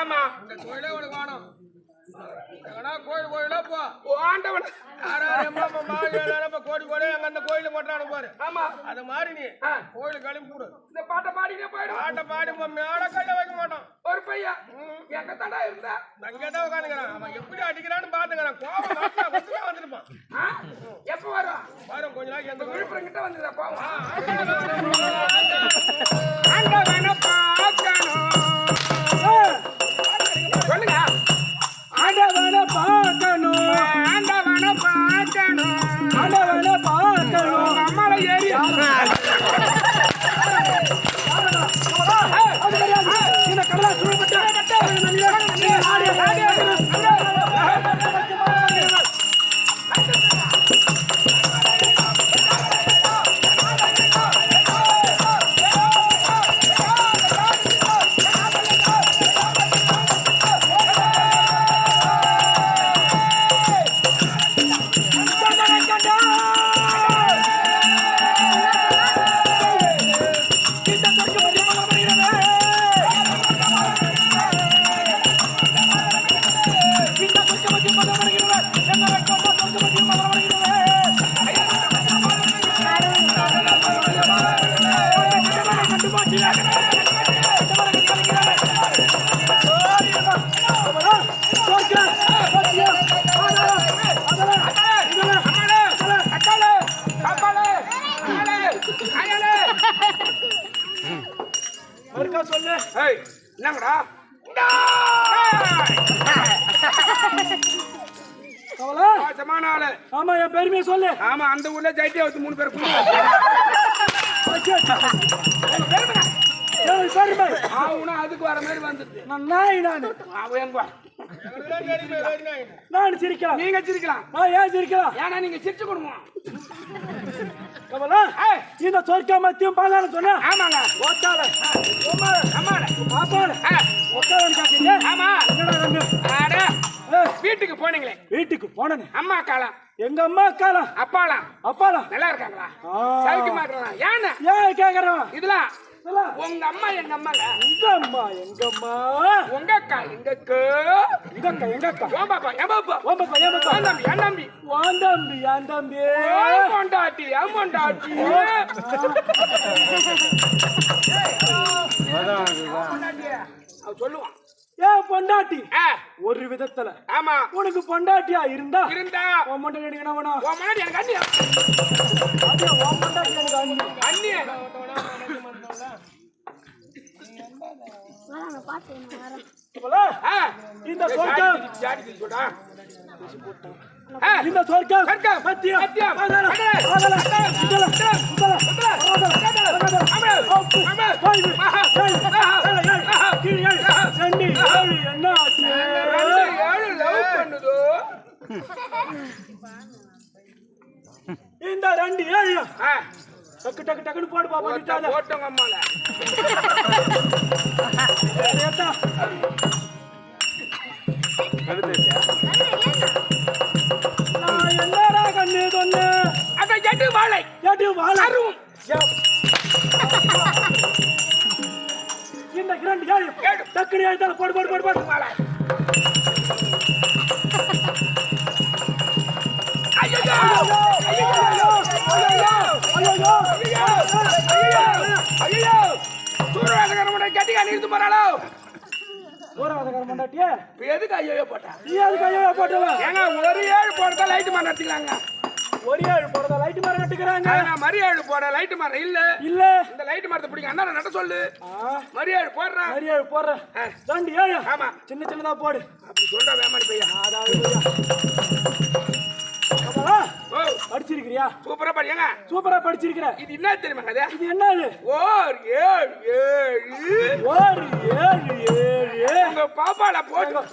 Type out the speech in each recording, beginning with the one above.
ஆமா. இந்த தொழிலே உனக்கு வேணும் கோயில் கோயிலா போ ஆண்டவன். கோடி கோடி அங்க அந்த கோயில கொட்டானு பாரு ஆமா. அது மாதிரி நீ. கோயிலுக்கு கிளம்பி கொடு இந்த பாட்டை பாடினே போயிடும். ஆட்ட பாடி மேட கையில வைக்க மாட்டோம் ஒரு பையன். எங்க தடா இருந்தா? உட்காந்துக்கிறான். அவன் எப்படி அடிக்கிறான்னு பாத்துக்கிறான். கோபம் மோசமான ஆளு ஆமா என் பெருமையை சொல்லு. ஆமா அந்த ஊர்ல ஜெயிட்டே வந்து மூணு பேர் ஏய், பெருமை அவனும் அதுக்கு வர மாதிரி வந்துட்டு நான் நாய் நானு எங்க நான் சிரிக்கலாம். நீங்க சிரிக்கலாம். நான் ஏன் சிரிக்கலாம்? ஏன்னா நீங்க சிரிச்சு கொடுங்க. கமலா இந்த சொர்க்க மத்தியும் பாதாளம் சொன்னா? ஆமாங்க. ஒத்தால அம்மால பாப்பால ஒத்தாலன்னு காட்டீங்க ஆமா. என்னடா வீட்டுக்கு போனீங்களே. வீட்டுக்கு போனேன். அம்மா காலம் எங்க அம்மா அக்காலாம்? அப்பாலாம். அப்பாலாம்? நல்லா இருக்காங்களா. சௌக்கியமா இருக்கலாம் ஏன்னு? ஏன் கேக்குறோம்? இதெல்லாம் இதெல்லாம் உங்க அம்மா எங்க அம்மாங்க? எங்க அம்மா எங்க அம்மா? உங்க அக்கா எங்க அக்கா? எங்க அக்கா எங்க அக்கா? ஓ பாப்பா என் பாப்பா? ஓம் பாப்பா ஏன் பாப்பா? என் தம்பி என் தம்பி? வான் தம்பி என் தம்பி. ஓ பொண்டாட்டி என் பொண்டாட்டி? அவன் சொல்லுவான். ஏன் பொண்டாட்டி? ஆ, ஒரு விதத்துல. ஆமா. உனக்கு பொண்டாட்டியா இருந்தா? இருந்தா. உன் பொண்டாட்டி எனக்கு என்ன வேணும்? உன் முன்னாடி எனக்கு அண்ணியா அதே உன் பொண்டாட்டி எனக்கு அண்ணி ஏழு, ஆஹா. கீழ் ஏழு, ரெண்டு, ஏழு, என்ன. இந்த ரெண்டு ஏழு டக்கு டக்கு டக்குன்னு போடு பாப்பா ஒருத்த விட்டாத. போட்டவங்க அம்மால. ஏத்தா. நான் என்னடா கண்ணு சொன்னேன் அத எட்டு வாழை எடு வாழ அருவும். இந்த ஏழு ஏழு. டக்குனு எழுத்தால போடு போடு போடு போடு வாழை. ஐயோ ஐயையோ! ஐயையோ! சூரவேசகரமுடைய கட்டிக்கா நிறுத்து போறாளோ ஊரவாதக்கார மண்டாட்டியே இப்ப எதுக்கு ஐயோ போட்டா நீ அதுக்கு ஐயோ போட்டவன் ஏங்க ஒரு ஏழு போடுறதா லைட் மரம் எடுத்துக்கலாங்க ஒரு ஏழு போடுறத லைட் மரம் கட்டுக்கிறாங்க நான் மரி போட லைட் மரம் இல்ல இல்ல இந்த லைட் மரத்தை பிடிங்க அண்ணா நட சொல்லு ஆ, மரி ஏழு போடுறேன் சரி போடுறேன் ஆ. ரெண்டு ஏழு ஆமா சின்ன சின்னதா போடு அப்படி சொல்ற வேமாடி பையா அதாவது படிச்சிருக்கிறியா? சூப்பரா படியாங்க. சூப்பரா படிச்சிருக்கிற. இது என்ன தெரியுமா கதை இது என்னது? ஓர் ஏழு ஏழு. ஒரு ஏழு ஏழு. உங்க பாப்பால போட்டு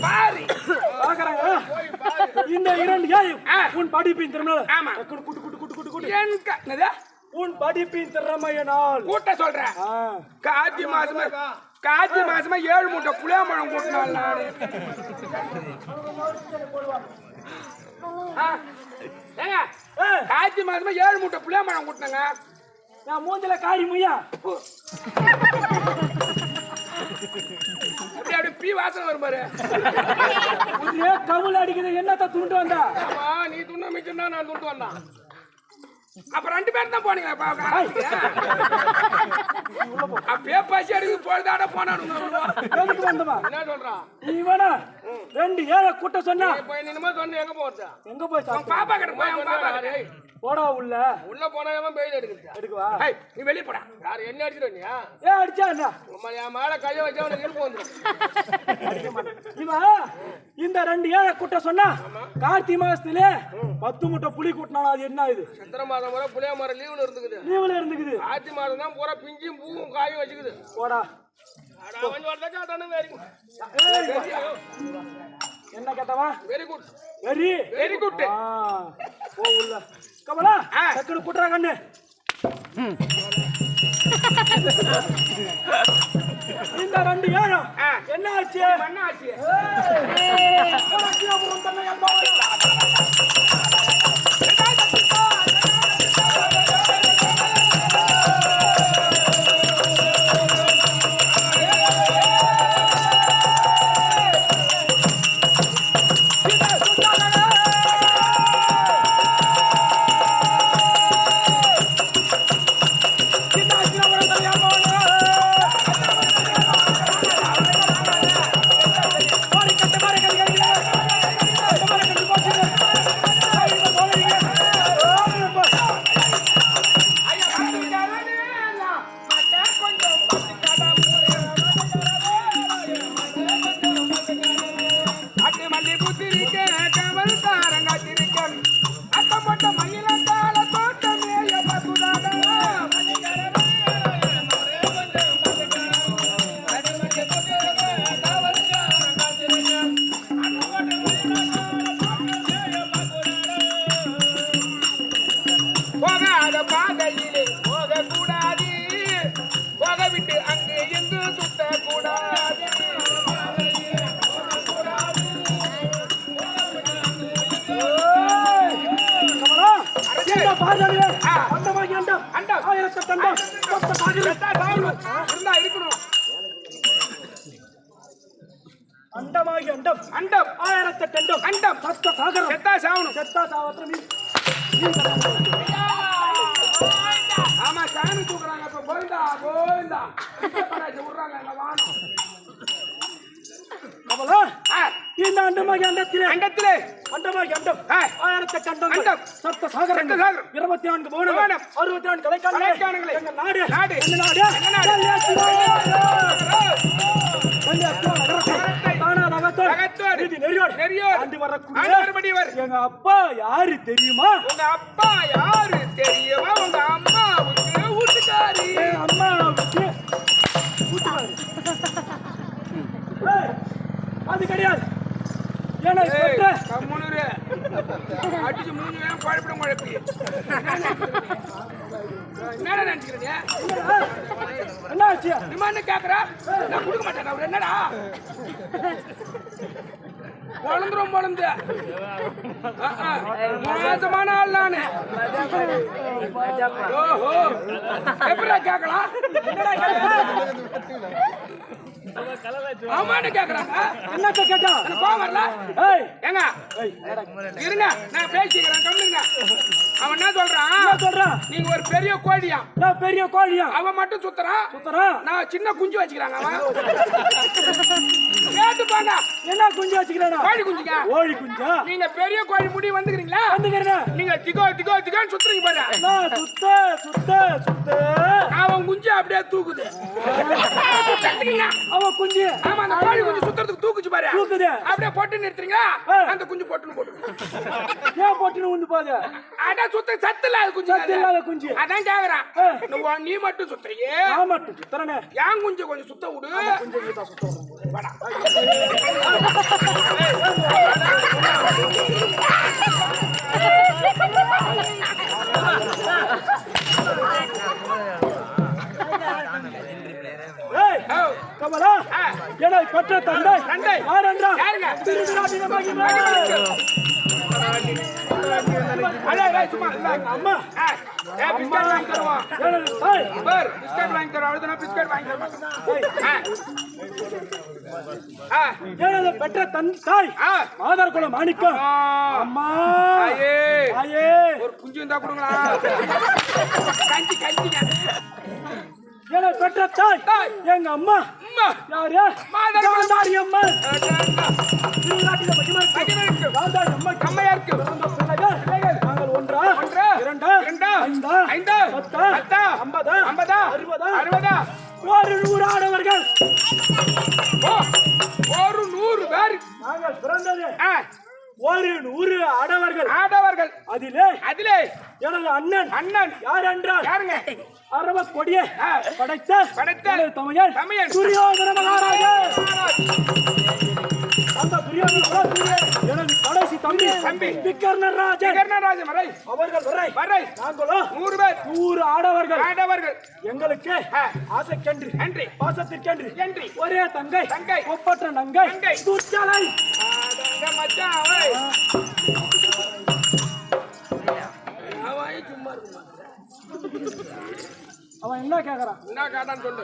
பாரு. பாக்குறாங்க. இந்த இரண்டு ஏழு. உன் படிப்பின் திறமையால ஆமா. டக்குனு குட்டு குட்டு குட்டு குட்டு குட்டு என் க- என்னது? உன் படிப்பின் திறமையினால் கூட்ட சொல்றேன். ஆ, கார்த்தி மாசமா கார்த்தி மாசமா ஏழு மூட்டை புளியாம்பழம் கூட்டினாள் நானு. ஆ, மாசமா ஏழு மூட்டை புளியா மரம் கூட்டினாங்க நான் மூஞ்சில காரி முய்யா. அப்படி அப்படி பீ வாசனை வரும் பாரு. அடிக்குது என்னத்த துண்டு வந்தா? ஆமா நீ துண்ண மிச்சம் நான் துண்டு வந்தான். அப்ப ரெண்டு பேரும் தான் போனீங்க அப்ப அப்பயே பசி அடிக்கு பொழுதாட போனானு எதுக்கு வந்தமா என்ன சொல்றான்? இவனா ரெண்டு ஏழை கூட்ட சொன்னா. இனிமே சொன்ன எங்க போறது? எங்க சாப்பிட்ட? பாப்பா கிட்ட போய் பாப்பா போடா உள்ள. உள்ள போனா எவன் பெயில் எடுக்குது எடுக்குவா? நீ வெளிய போடா. யார் என்ன அடிச்சிட்டு வந்தியா? ஏ அடிச்சா என்ன? உம்மா என் மேல கைய வச்சா உனக்கு இருப்பு வந்துடும் இவன் இந்த ரெண்டு ஏழை கூட்ட சொன்னா கார்த்தி மாசத்துல பத்து முட்டை புளி கூட்டினாலும் அது என்ன இது? சித்திரை மாதம் முறை புளிய மரம் லீவ்ல இருந்துக்குது. லீவுல இருந்துக்குது. ஆத்தி மாதம் தான் பூரா பிஞ்சும் பூவும் காயும் வச்சுக்குது. போடா. அட, அவன் வெரி ஏய், என்ன கேட்டவா? வெரி குட் வெறி. வெரி குட் ஆ, போ உள்ள. கமலா ஆ. டக்குனு குட்டுறா கண்ணு. இந்த ரெண்டு ஏழம். என்ன ஆச்சு? மண்ணாச்சு. ஏய், அண்டமாகி அண்டம், அண்டம். ஆயிரத்தெட்டு அண்டம், மொத்த பாதியிலே இருந்தா இருக்கணும் அண்டமாகி அண்டம் அண்டம் ஆயிரத்தெட்டு அண்டம் அண்டம் சத்த சாகரம் செத்தா சாவணும் செத்தா சாவத்திரம் ஆமா சாமி தூக்குறாங்க இப்ப கோவிந்தா கோவிந்தா விடுறாங்க எங்க வானம் கமலா இந்த அண்டமாகி அண்டத்திலே. அண்டத்திலே. அண்டமாகி அண்டம். ஆயிரத்தெட்டு அண்டம். அண்டம். சப்த சாகரம். இருபத்தி நான்கு பவுனம். அறுபத்தி நான்கு கலைக்கானங்களே. எங்க நாடு. நாடு. எங்க நாடு. எங்க அப்பா யாரு தெரியுமா? உங்க அப்பா யாரு தெரியுமா? உங்க அம்மாவுக்கு வீட்டுக்காரி அம்மாவுக்கு. கூட்டுவாரு ஏய், அது கிடையாது. ஏன்னா. அடிச்சு மூணு வேணும் குழப்பிடும் குழப்பி என்னடா நினைச்சுக்கிறீங்க? என்ன ஆச்சு? கேக்குறா? நான் கொடுக்க மாட்டேன் அவர் என்னடா? குழந்துரும் குழந்து மோசமான ஆள் நானு. ஓஹோ. எப்படா கேட்கலாம்? ஆமான்னு கேக்குறாங்க. என்னத்த கேட்டா? எனக்கு கோவம் வரல? ஏய். ஏங்க இருங்க நான் பேசிக்கிறேன் கம்முங்க அவன் என்ன சொல்றான்? என்ன சொல்றான் நீங்க ஒரு பெரிய கோழியா? நான் பெரிய கோழியா? அவன் மட்டும் சுத்துறான் சுத்தரா நான் சின்ன குஞ்சு வச்சுக்கிறாங்க அவன். கேட்டு பாங்க என்ன குஞ்சு வச்சுக்கிறேனா? கோழி குஞ்சுங்க. கோழி குஞ்சா? நீங்க பெரிய கோழி முடி வந்துக்கிறீங்களா? வந்துக்கிறேன்? நீங்க திகோ திகோ திகோன்னு சுத்துறீங்க பாரு நான் சுத்த சுத்த சுத்த. அவன் குஞ்சு அப்படியே தூக்குது. சுத்துறீங்க. அவன் குஞ்சு ஆமா அந்த கோழி குஞ்சு சுத்துறதுக்கு தூக்குச்சு பாரு தூக்குது. அப்படியே போட்டு நிறுத்துறீங்களா. அந்த குஞ்சு போட்டுன்னு போட்டு ஏன் போட்டுன்னு வந்து போகுது அதான் சுத்த சத்து இல்லாத குஞ்சு சத்து இல்லாத குஞ்சு. அதான் கேக்குறான். நீ- மட்டும் சுத்துறியே நான் மட்டும் சுத்தரனே ஏன் குஞ்சு கொஞ்சம் சுத்த விடு குஞ்சு சுத்த வாடா. கமலா. என்னை பெற்ற தந்தை. அம்மா பிஸ்கட் வாங்கி தருவோம். பிஸ்கட் வாங்கி தருவோம். அழுதுனா பிஸ்கட் வாங்கி. எனது பெற்ற தன் தாய். மாதர் குல மாணிக்கம். அம்மா தாயே. தாயே ஒரு குஞ்சு இருந்தா கொடுங்களா கஞ்சி கஞ்சிங்க எனது பெற்ற தாய். எங்க அம்மா. அம்மா. யாரு? காந்தாரி அம்மா. காந்தாரி அம்மா அம்மையாருக்கு. நாங்கள் ஒன்றா. ஒன்று, இரண்டா. இரண்டா, ஐந்தா. ஐந்து, பத்தா. பத்தா, ஐம்பதா. ஐம்பதா, அறுபதா. அறுபதா. ஒரு நூறானவர்கள் ஓ, ஒரு நூறு பேர். நாங்கள் பிறந்தது. ஒரு நூறு ஆடவர்கள் ஆடவர்கள் அதிலே அதிலே எனது அண்ணன் அண்ணன் யார் என்றால் யாருங்க அரவ கொடிய. படைத்த படைத்த எனது தமையன் தமையன். துரியோதன மகாராஜர் அந்த துரியோதன எனது கடைசி தம்பி தம்பி. விக்கர்ணராஜன் ஜெகநாராஜ மறை அவர்கள் வரை வரை நாங்களோ நூறு பேர் நூறு ஆடவர்கள் ஆடவர்கள் எங்களுக்கு. ஆசைக்கன்று நன்றி. பாசத்திற்கென்று நன்றி. ஒரே தங்கை தங்கை. ஒப்பற்ற நங்கை தங்கை. துர்ச்சலை அடங்க மச்சான் ஓய். அவன் சும்மா இருக்குமா? அவன் என்ன கேக்குறான் என்ன கேட்டான்னு சொல்லு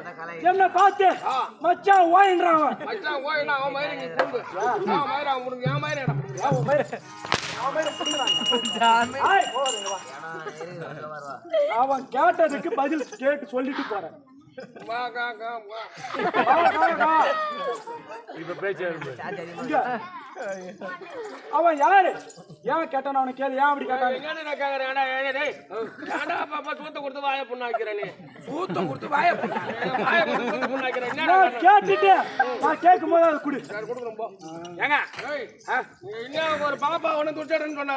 என்ன பார்த்து ஆ. மச்சான் ஓயின்றான் அவன் மச்சான் ஓய்னா அவன் மயிரை நீ குடும்பு அவன் மயிரை முடிஞ்சு என் மயிரை மயிரை-. அவன் கேட்டதுக்கு பதில் கேட்டு சொல்லிட்டு போறேன் வா. இங்க. அவன் யாரு ஏன் கேட்டான் அவனை கேளு ஏன் அப்படி கேட்டான் நான் கேக்குறேன் டேய்? ஏன்டா பாப்பா சூத்த கொடுத்து வாயை புண்ணாக்கிறே நீ? சூத்த கொடுத்து வாயை. வாயை கொடுத்து புண்ணாக்கிறே. என்னடா நான் கேட்டுட்டு நான் கேட்கும் போது அதை குடு கொடுக்குறோம் போ. ஏங்க, இன்னும் ஒரு பாப்பா ஒண்ணு துட்டன்னு சொன்ன